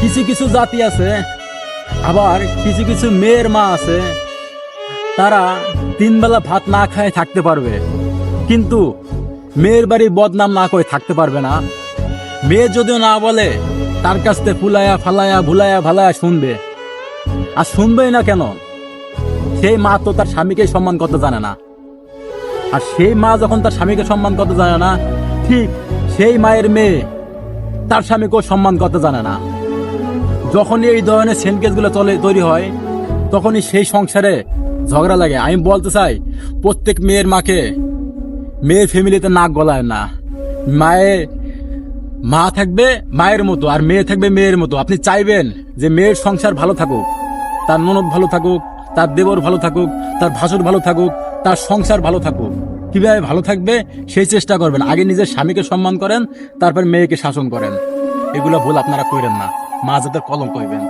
কিছু কিছু জাতি আছে, আবার কিছু কিছু মেয়ের মা আছে, তারা তিনবেলা ভাত না খায় থাকতে পারবে। কিন্তু মেয়ের বাড়ি বদনাম না করে থাকতে পারবে না। মেয়ে যদিও না বলে, তার কাছ থেকে ফুলায়া, ফালায়া, ভুলায়া, ভালায়া শুনবে। আর শুনবেই না কেন? সেই মা তো তার স্বামীকে সম্মান করতে জানে না। আর সেই মা যখন তার স্বামীকে সম্মান করতে জানে না, ঠিক সেই মায়ের মেয়ে তার স্বামীকেও সম্মান করতে জানে না। যখনই এই ধরনের সেনকেসগুলো চলে, তৈরি হয়, তখনই সেই সংসারে ঝগড়া লাগে। আমি বলতে চাই, প্রত্যেক মেয়ের মাকে, মেয়ের ফ্যামিলিতে নাক গলায় না। মায়ে, মা থাকবে মায়ের মতো, আর মেয়ে থাকবে মেয়ের মতো। আপনি চাইবেন যে মেয়ের সংসার ভালো থাকুক, তার ননদ ভালো থাকুক, তার দেবর ভালো থাকুক, তার ভাসুর ভালো থাকুক, তার সংসার ভালো থাকুক। কীভাবে ভালো থাকবে সেই চেষ্টা করবেন। আগে নিজের স্বামীকে সম্মান করেন, তারপর মেয়েকে শাসন করেন। এগুলো ভুল আপনারা করেন না। মা যাদের কলঙ্ক কইবেন।